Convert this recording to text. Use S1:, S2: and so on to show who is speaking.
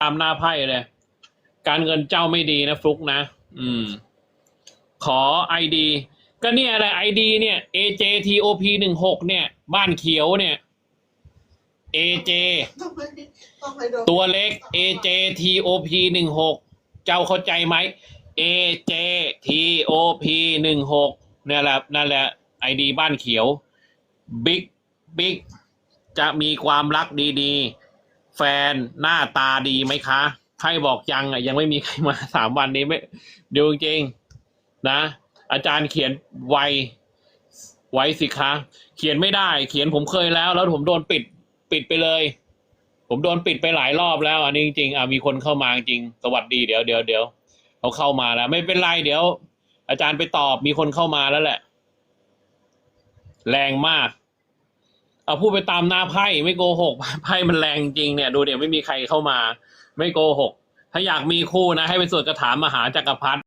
S1: ตามหน้าไพ่เลย การเงินเจ้าไม่ดีนะฟลุกนะ อืม ขอไอดีก็เนี่ยแหละไอดีเนี่ย AJTOP หนึ่งหกเนี่ย บ้านเขียวเนี่ย AJ
S2: ต้องไปต้องไปโดน
S1: ตัวเล็ก AJTOP หนึ่งหกเจ้าเข้าใจไหม AJTOP หนึ่งหกเนี่ยแหละนั่นแหละไอดีบ้านเขียว บิ๊กบิ๊กจะมีความรักดี ๆ แฟนหน้าตาดีไหมคะ ใครบอกยังอะยังไม่มีใครมาสามวันนี้ไม่ดูจริงๆนะ อาจารย์เขียนไวไวสิคะ เขียนไม่ได้ เขียนผมเคยแล้ว แล้วผมโดนปิดปิดไปเลย ผมโดนปิดไปหลายรอบแล้ว อันนี้จริงๆอะมีคนเข้ามาจริงสวัสดีเดี๋ยวเดี๋ยวเดี๋ยวเขาเข้ามาแล้ว ไม่เป็นไรเดี๋ยว อาจารย์ไปตอบมีคนเข้ามาแล้วแหละ แรงมาก เอาพูดไปตามหน้าไพ่ไม่โกหกไพ่มันแรงจริงเนี่ยดูเดี๋ยวไม่มีใครเข้ามา ไม่โกหก ถ้าอยากมีคู่นะ ให้ไปสวดคาถามหาจักรพรรดิ